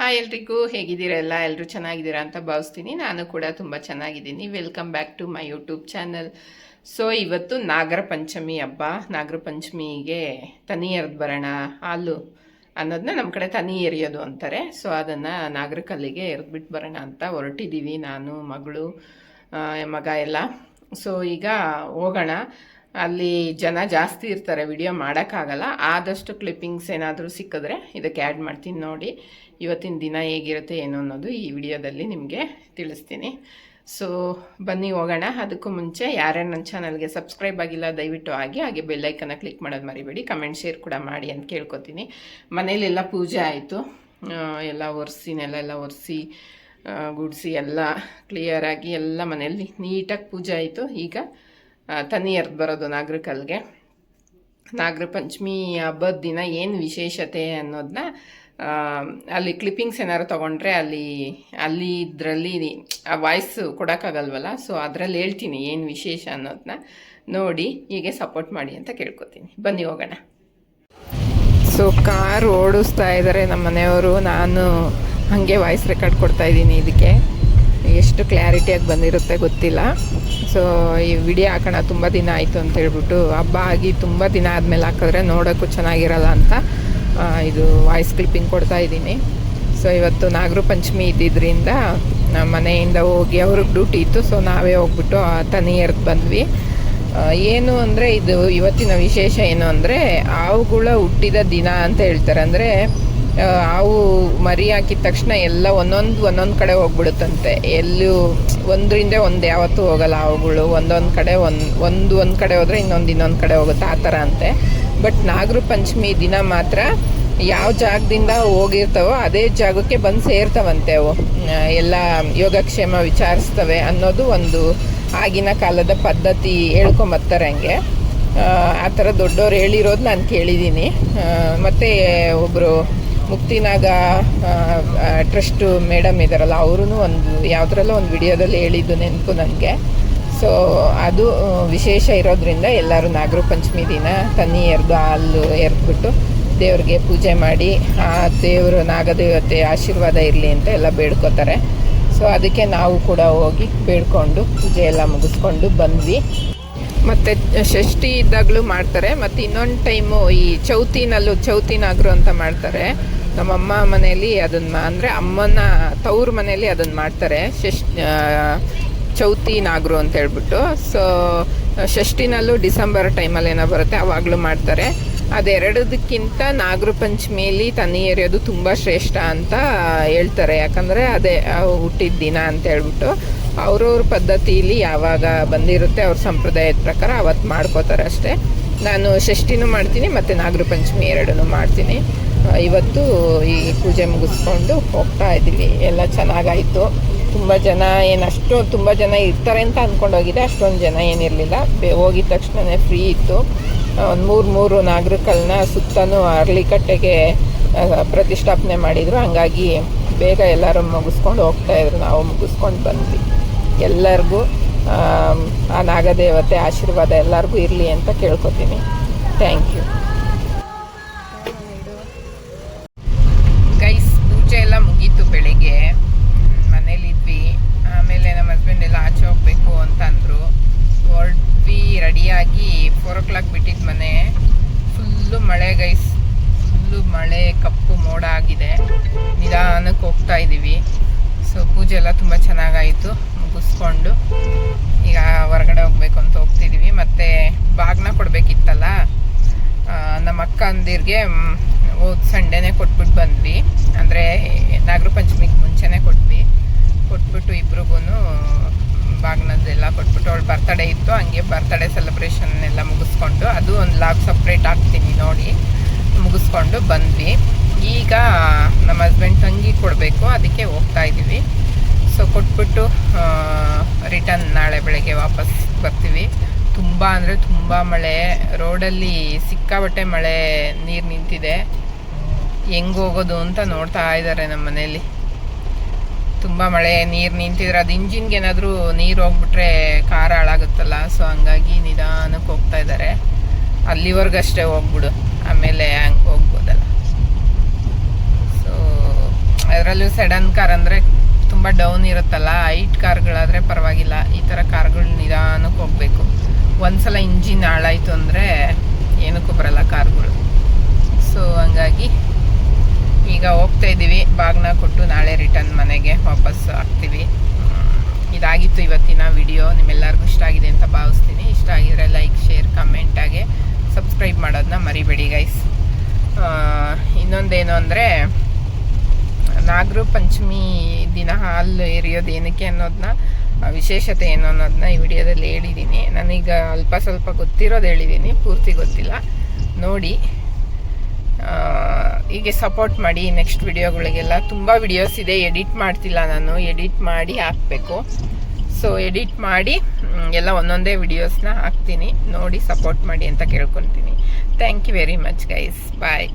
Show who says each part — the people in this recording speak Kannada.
Speaker 1: ಹಾಯ್ ಎಲ್ರಿಗೂ ಹೇಗಿದ್ದೀರಲ್ಲ ಎಲ್ಲರೂ ಚೆನ್ನಾಗಿದ್ದೀರಾ ಅಂತ ಭಾವಿಸ್ತೀನಿ. ನಾನು ಕೂಡ ತುಂಬ ಚೆನ್ನಾಗಿದ್ದೀನಿ. Welcome back to my YouTube channel so ಇವತ್ತು ನಾಗರ ಪಂಚಮಿ ಹಬ್ಬ. ನಾಗರ ಪಂಚಮಿಗೆ ತನಿ ಎರೆದು ಬರೋಣ. ಹಾಲು ಅನ್ನೋದನ್ನ ನಮ್ಮ ಕಡೆ ತನಿ ಎರಿಯೋದು ಅಂತಾರೆ. ಸೊ ಅದನ್ನು ನಾಗರ ಕಲ್ಲಿಗೆ ಎರೆದ್ಬಿಟ್ಟು ಬರೋಣ ಅಂತ ಹೊರಟಿದ್ದೀವಿ ನಾನು, ಮಗಳು ಮಗ ಎಲ್ಲ. ಸೊ ಈಗ ಹೋಗೋಣ. ಅಲ್ಲಿ ಜನ ಜಾಸ್ತಿ ಇರ್ತಾರೆ ವಿಡಿಯೋ ಮಾಡೋಕ್ಕಾಗಲ್ಲ. ಆದಷ್ಟು ಕ್ಲಿಪ್ಪಿಂಗ್ಸ್ ಏನಾದರೂ ಸಿಕ್ಕಿದ್ರೆ ಇದಕ್ಕೆ ಆ್ಯಡ್ ಮಾಡ್ತೀನಿ ನೋಡಿ. ಇವತ್ತಿನ ದಿನ ಹೇಗಿರುತ್ತೆ, ಏನು ಅನ್ನೋದು ಈ ವಿಡಿಯೋದಲ್ಲಿ ನಿಮಗೆ ತಿಳಿಸ್ತೀನಿ. ಸೊ ಬನ್ನಿ ಹೋಗೋಣ. ಅದಕ್ಕೂ ಮುಂಚೆ ಯಾರ್ಯಾರು ನನ್ನ ಚಾನಲ್ಗೆ ಸಬ್ಸ್ಕ್ರೈಬ್ ಆಗಿಲ್ಲ, ದಯವಿಟ್ಟು ಆಗಿ ಹಾಗೆ ಬೆಲ್ಲೈಕನ್ನ ಕ್ಲಿಕ್ ಮಾಡೋದು ಮರಿಬೇಡಿ. ಕಮೆಂಟ್ ಶೇರ್ ಕೂಡ ಮಾಡಿ ಅಂತ ಕೇಳ್ಕೊತೀನಿ. ಮನೇಲೆಲ್ಲ ಪೂಜೆ ಆಯಿತು. ಎಲ್ಲ ಒರೆಸಿ ನೆಲ ಎಲ್ಲ ಒರೆಸಿ ಗುಡಿಸಿ ಎಲ್ಲ ಕ್ಲಿಯರಾಗಿ ಎಲ್ಲ ಮನೆಯಲ್ಲಿ ನೀಟಾಗಿ ಪೂಜೆ ಆಯಿತು. ಈಗ ತನಿ ಎರ್ದು ಬರೋದು ನಾಗರ ಕಲ್ಗೆ ನಾಗರ ಪಂಚಮಿ ಹಬ್ಬದ ದಿನ ಏನು ವಿಶೇಷತೆ ಅನ್ನೋದನ್ನ ಅಲ್ಲಿ ಕ್ಲಿಪ್ಪಿಂಗ್ಸ್ ಏನಾದ್ರು ತೊಗೊಂಡ್ರೆ ಅಲ್ಲಿ ಅಲ್ಲಿ ಇದರಲ್ಲಿ ಆ ವಾಯ್ಸ್ ಕೊಡೋಕ್ಕಾಗಲ್ವಲ್ಲ ಸೊ ಅದರಲ್ಲಿ ಹೇಳ್ತೀನಿ ಏನು ವಿಶೇಷ ಅನ್ನೋದನ್ನ ನೋಡಿ, ಹೀಗೆ ಸಪೋರ್ಟ್ ಮಾಡಿ ಅಂತ ಕೇಳ್ಕೊತೀನಿ. ಬನ್ನಿ ಹೋಗೋಣ. ಸೊ ಕಾರ್ ಓಡಿಸ್ತಾ ಇದ್ದಾರೆ ನಮ್ಮ ಮನೆಯವರು. ನಾನು ಹಾಗೆ ವಾಯ್ಸ್ ರೆಕಾರ್ಡ್ ಕೊಡ್ತಾ ಇದ್ದೀನಿ ಇದಕ್ಕೆ. ಎಷ್ಟು ಕ್ಲಾರಿಟಿಯಾಗಿ ಬಂದಿರುತ್ತೆ ಗೊತ್ತಿಲ್ಲ. ಸೊ ಈ ವಿಡಿಯೋ ಹಾಕೋಣ, ತುಂಬ ದಿನ ಆಯಿತು ಅಂತ ಹೇಳ್ಬಿಟ್ಟು ಹಬ್ಬ ಆಗಿ ತುಂಬ ದಿನ ಆದಮೇಲೆ ಹಾಕಿದ್ರೆ ನೋಡೋಕ್ಕೂ ಚೆನ್ನಾಗಿರಲ್ಲ ಅಂತ ಇದು ವಾಯ್ಸ್ ಕ್ಲಿಪ್ಪಿಂಗ್ ಕೊಡ್ತಾ ಇದ್ದೀನಿ. ಸೊ ಇವತ್ತು ನಾಗರ ಪಂಚಮಿ ಇದ್ದಿದ್ದರಿಂದ ನಮ್ಮ ಮನೆಯಿಂದ ಹೋಗಿ ಅವ್ರಿಗೆ ಡ್ಯೂಟಿ ಇತ್ತು. ಸೊ ನಾವೇ ಹೋಗ್ಬಿಟ್ಟು ಆ ತನಿ ಎರ್ದು ಬಂದ್ವಿ. ಏನು ಅಂದರೆ ಇದು ಇವತ್ತಿನ ವಿಶೇಷ ಏನು ಅಂದರೆ ಹಾವುಗಳ ಹುಟ್ಟಿದ ದಿನ ಅಂತ ಹೇಳ್ತಾರೆ. ಅಂದರೆ ಹಾವು ಮರಿ ಹಾಕಿದ ತಕ್ಷಣ ಎಲ್ಲ ಒಂದೊಂದು ಒಂದೊಂದು ಕಡೆ ಹೋಗ್ಬಿಡುತ್ತಂತೆ. ಎಲ್ಲೂ ಒಂದರಿಂದ ಒಂದು ಯಾವತ್ತೂ ಹೋಗಲ್ಲ ಹಾವುಗಳು. ಒಂದೊಂದು ಕಡೆ ಒಂದು ಒಂದು ಒಂದು ಕಡೆ ಹೋದರೆ ಇನ್ನೊಂದು ಇನ್ನೊಂದು ಕಡೆ ಹೋಗುತ್ತೆ ಆ ಥರ ಅಂತೆ. ಬಟ್ ನಾಗರ ಪಂಚಮಿ ದಿನ ಮಾತ್ರ ಯಾವ ಜಾಗದಿಂದ ಹೋಗಿರ್ತವೋ ಅದೇ ಜಾಗಕ್ಕೆ ಬಂದು ಸೇರ್ತಾವಂತೆ ಅವು. ಎಲ್ಲ ಯೋಗಕ್ಷೇಮ ವಿಚಾರಿಸ್ತವೆ ಅನ್ನೋದು ಒಂದು ಆಗಿನ ಕಾಲದ ಪದ್ಧತಿ ಹೇಳ್ಕೊಂಬರ್ತಾರೆ ಹಂಗೆ. ಆ ಥರ ದೊಡ್ಡವ್ರು ಹೇಳಿರೋದು ನಾನು ಕೇಳಿದ್ದೀನಿ. ಮತ್ತು ಒಬ್ಬರು ಮುಕ್ತಿನಾಗ ಟ್ರಸ್ಟ್ ಮೇಡಮ್ ಇದ್ದಾರಲ್ಲ ಅವರೂ ಒಂದು ಯಾವುದ್ರಲ್ಲೋ ಒಂದು ವಿಡಿಯೋದಲ್ಲಿ ಹೇಳಿದ್ದು ನೆನಪು ನನಗೆ. ಸೊ ಅದು ವಿಶೇಷ ಇರೋದ್ರಿಂದ ಎಲ್ಲರೂ ನಾಗರ ಪಂಚಮಿ ದಿನ ತನ್ನಿ ಎರೆದು ಹಾಲು ಎರೆದ್ಬಿಟ್ಟು ದೇವ್ರಿಗೆ ಪೂಜೆ ಮಾಡಿ, ಆ ದೇವರು ನಾಗದೇವತೆ ಆಶೀರ್ವಾದ ಇರಲಿ ಅಂತ ಎಲ್ಲ ಬೇಡ್ಕೋತಾರೆ. ಸೊ ಅದಕ್ಕೆ ನಾವು ಕೂಡ ಹೋಗಿ ಬೇಡ್ಕೊಂಡು ಪೂಜೆ ಎಲ್ಲ ಮುಗಿಸ್ಕೊಂಡು ಬಂದ್ವಿ. ಮತ್ತು, ಷಷ್ಠಿ ಇದ್ದಾಗಲೂ ಮಾಡ್ತಾರೆ. ಮತ್ತು ಇನ್ನೊಂದು ಟೈಮು ಈ ಚೌತಿನಲ್ಲೂ, ಚೌತಿ ನಾಗರು ಅಂತ ಮಾಡ್ತಾರೆ. ನಮ್ಮಮ್ಮ ಮನೆಯಲ್ಲಿ ಅದನ್ನ ಅಂದರೆ ಅಮ್ಮನ ತವ್ರ ಮನೆಯಲ್ಲಿ ಅದನ್ನು ಮಾಡ್ತಾರೆ. ಷಷ್ ಚೌತಿ, ನಾಗರು ಅಂತ ಹೇಳ್ಬಿಟ್ಟು. ಸೊ ಷಷ್ಠಿನಲ್ಲೂ ಡಿಸೆಂಬರ್ ಟೈಮಲ್ಲಿ ಏನೋ ಬರುತ್ತೆ, ಅವಾಗಲೂ ಮಾಡ್ತಾರೆ. ಅದೆರಡದಕ್ಕಿಂತ ನಾಗರ ಪಂಚಮಿಯಲ್ಲಿ ತನಿ ಎರೆಯೋದು ತುಂಬ ಶ್ರೇಷ್ಠ ಅಂತ ಹೇಳ್ತಾರೆ. ಯಾಕಂದರೆ ಅದೇ ಹುಟ್ಟಿದ ದಿನ ಅಂತ ಹೇಳ್ಬಿಟ್ಟು. ಅವ್ರವ್ರ ಪದ್ಧತಿಲಿ ಯಾವಾಗ ಬಂದಿರುತ್ತೆ ಅವ್ರ ಸಂಪ್ರದಾಯದ ಪ್ರಕಾರ ಅವತ್ತು ಮಾಡ್ಕೋತಾರೆ ಅಷ್ಟೇ. ನಾನು ಷಷ್ಠಿನೂ ಮಾಡ್ತೀನಿ, ಮತ್ತು ನಾಗರ ಪಂಚಮಿ ಎರಡನ್ನೂ ಮಾಡ್ತೀನಿ. ಇವತ್ತು ಈ ಪೂಜೆ ಮುಗಿಸ್ಕೊಂಡು ಹೋಗ್ತಾ ಇದ್ದೀವಿ. ಎಲ್ಲ ಚೆನ್ನಾಗಾಯಿತು. ತುಂಬ ಜನ ಏನು ಅಷ್ಟು ತುಂಬ ಜನ ಇರ್ತಾರೆ ಅಂತ ಅಂದ್ಕೊಂಡೋಗಿದೆ ಅಷ್ಟೊಂದು ಜನ ಏನಿರಲಿಲ್ಲ. ಹೋಗಿದ ತಕ್ಷಣವೇ ಫ್ರೀ ಇತ್ತು. ಒಂದು ಮೂರು ಮೂರು ನಾಗರಿಕಗಳನ್ನ ಸುತ್ತನೂ ಅರಳಿಕಟ್ಟೆಗೆ ಆ, ಪ್ರತಿಷ್ಠಾಪನೆ ಮಾಡಿದರು. ಹಂಗಾಗಿ ಬೇಗ ಎಲ್ಲರೂ ಮುಗಿಸ್ಕೊಂಡು ಹೋಗ್ತಾಯಿದ್ರು ನಾವು ಮುಗಿಸ್ಕೊಂಡು ಬಂದ್ವಿ. ಎಲ್ಲರಿಗೂ ಆ ನಾಗದೇವತೆ ಆಶೀರ್ವಾದ ಎಲ್ಲರಿಗೂ ಇರಲಿ ಅಂತ ಕೇಳ್ಕೊತೀನಿ. ಥ್ಯಾಂಕ್ ಯು ಗೈಸ್ ಪೂಜೆ ಎಲ್ಲ ಮುಗೀತು ಬೆಳಿಗ್ಗೆ ಮನೇಲಿದ್ವಿ ಆಮೇಲೆ ನಮ್ಮ ಹಸ್ಬೆಂಡ್ ಎಲ್ಲ ಆಚೆ ಹೋಗ್ಬೇಕು ಅಂತ ಅಂದರು ಹೊರಟ್ವಿ ರೆಡಿಯಾಗಿ ಫೋರ್ ಓ ಕ್ಲಾಕ್ ಬಿಟ್ಟಿದ್ದು ಮನೆ. ಫುಲ್ಲು ಮಳೆ ಗೈಸ್ ಫುಲ್ಲು ಮಳೆ, ಕಪ್ಪು ಮೋಡ ಆಗಿದೆ. ನಿಧಾನಕ್ಕೆ ಹೋಗ್ತಾ ಇದ್ದೀವಿ ಸೊ ಪೂಜೆ ಎಲ್ಲ ತುಂಬ ಚೆನ್ನಾಗಾಯಿತು. ಮುಗಿಸ್ಕೊಂಡು ಈಗ ಹೊರಗಡೆ ಹೋಗ್ಬೇಕು ಅಂತ ಹೋಗ್ತಿದ್ದೀವಿ ಮತ್ತು ಬಾಗ್ನ ಕೊಡಬೇಕಿತ್ತಲ್ಲ? ನಮ್ಮ ಅಕ್ಕ ಅಂದಿರ್ಗೆ ಹೋದ ಸಂಡೇನೆ ಕೊಟ್ಬಿಟ್ಟು ಬಂದ್ವಿ. ಅಂದರೆ ನಾಗರ ಪಂಚಮಿಗೆ ಮುಂಚೆನೇ ಕೊಟ್ವಿ ಕೊಟ್ಬಿಟ್ಟು ಇಬ್ರಿಗೂ ಬಾಗ್ನದ್ದೆಲ್ಲ ಕೊಟ್ಬಿಟ್ಟು ಅವಳು ಬರ್ತಡೇ ಇತ್ತು, ಹಂಗೆ ಬರ್ತಡೇ ಸೆಲೆಬ್ರೇಷನ್ ಎಲ್ಲ ಮುಗಿಸ್ಕೊಂಡು, ಅದು ಒಂದು ಲಾಗ್ ಸಪ್ರೇಟ್ ಹಾಕ್ತೀನಿ ನೋಡಿ. ಮುಗಿಸ್ಕೊಂಡು ಬಂದ್ವಿ. ಈಗ ನಮ್ಮ ಹಸ್ಬೆಂಡ್ ತಂಗಿ ಕೊಡಬೇಕು, ಅದಕ್ಕೆ ಹೋಗ್ತಾ ಇದ್ದೀವಿ ಸೊ ಕೊಟ್ಬಿಟ್ಟು ರಿಟರ್ನ್ ನಾಳೆ ಬೆಳಗ್ಗೆ ವಾಪಸ್ ಬರ್ತೀವಿ. ತುಂಬ ಅಂದರೆ ತುಂಬ ಮಳೆ ರೋಡಲ್ಲಿ ಸಿಕ್ಕಾಬಟ್ಟೆ ಮಳೆ, ನೀರು ನಿಂತಿದೆ. ಹೆಂಗೋಗೋದು ಅಂತ ನೋಡ್ತಾ ಇದ್ದಾರೆ ನಮ್ಮ ಮನೇಲಿ ತುಂಬ ಮಳೆ, ನೀರು ನಿಂತಿದ್ರೆ ಅದು ಇಂಜಿನ್ಗೆ ಏನಾದರೂ ನೀರು ಹೋಗ್ಬಿಟ್ರೆ ಕಾರ್ ಹಾಳಾಗುತ್ತಲ್ಲ ಸೊ ಹಂಗಾಗಿ ನಿಧಾನಕ್ಕೆ ಹೋಗ್ತಾ ಇದ್ದಾರೆ ಅಲ್ಲಿವರೆಗಷ್ಟೇ ಹೋಗ್ಬಿಡು, ಆಮೇಲೆ ಹಂಗೆ ಹೋಗ್ಬೋದಲ್ಲ. ಸೊ ಅದರಲ್ಲೂ ಸಡನ್ ಕಾರ್ ಅಂದರೆ ತುಂಬ ಡೌನ್ ಇರುತ್ತಲ್ಲ ಹೈಟ್ ಕಾರ್ಗಳಾದರೆ ಪರವಾಗಿಲ್ಲ, ಈ ಥರ ಕಾರ್ಗಳು ನಿಧಾನಕ್ಕೆ ಹೋಗಬೇಕು. ಒಂದ್ಸಲ ಇಂಜಿನ್ ಹಾಳಾಯಿತು ಅಂದರೆ ಏನಕ್ಕೂ ಬರಲ್ಲ ಕಾರ್ಗಳು. ಸೊ ಹಂಗಾಗಿ ಈಗ ಹೋಗ್ತಾ ಇದ್ದೀವಿ. ಬಾಗ್ನ ಕೊಟ್ಟು ನಾಳೆ ರಿಟರ್ನ್ ಮನೆಗೆ ವಾಪಸ್ ಆಗ್ತೀವಿ. ಇದಾಗಿತ್ತು ಇವತ್ತಿನ ವಿಡಿಯೋ ನಿಮ್ಮೆಲ್ಲರಿಗೂ ಇಷ್ಟ ಆಗಿದೆ ಅಂತ ಭಾವಿಸ್ತೀನಿ. ಇಷ್ಟ ಆಗಿದ್ರೆ ಲೈಕ್ ಶೇರ್ ಕಮೆಂಟ್ ಹಾಗೆ ಸಬ್ಸ್ಕ್ರೈಬ್ ಮಾಡೋದನ್ನ ಮರಿಬೇಡಿ ಗೈಸ್ ಇನ್ನೊಂದೇನು ಅಂದರೆ ನಾಗರ ಪಂಚಮಿ ದಿನ ಹಾಲು ಎರಿಯೋದು ಏನಕ್ಕೆ ಅನ್ನೋದನ್ನ ವಿಶೇಷತೆ ಏನು ಅನ್ನೋದನ್ನ ಈ ವಿಡಿಯೋದಲ್ಲಿ ಹೇಳಿದ್ದೀನಿ ನನಗೆ ಅಲ್ಪ ಸ್ವಲ್ಪ ಗೊತ್ತಿರೋದು ಹೇಳಿದ್ದೀನಿ ಪೂರ್ತಿ ಗೊತ್ತಿಲ್ಲ. ನೋಡಿ. ಹೀಗೆ ಸಪೋರ್ಟ್ ಮಾಡಿ ನೆಕ್ಸ್ಟ್ ವಿಡಿಯೋಗಳಿಗೆಲ್ಲ ತುಂಬ ವಿಡಿಯೋಸ್ ಇದೆ. ಎಡಿಟ್ ಮಾಡ್ತಿಲ್ಲ ನಾನು. ಎಡಿಟ್ ಮಾಡಿ ಹಾಕಬೇಕು. ಸೊ ಎಡಿಟ್ ಮಾಡಿ ಎಲ್ಲ ಒಂದೊಂದೇ ವಿಡಿಯೋಸ್ನ ಹಾಕ್ತೀನಿ. ನೋಡಿ ಸಪೋರ್ಟ್ ಮಾಡಿ ಅಂತ ಕೇಳ್ಕೊತೀನಿ. Thank you very much guys bye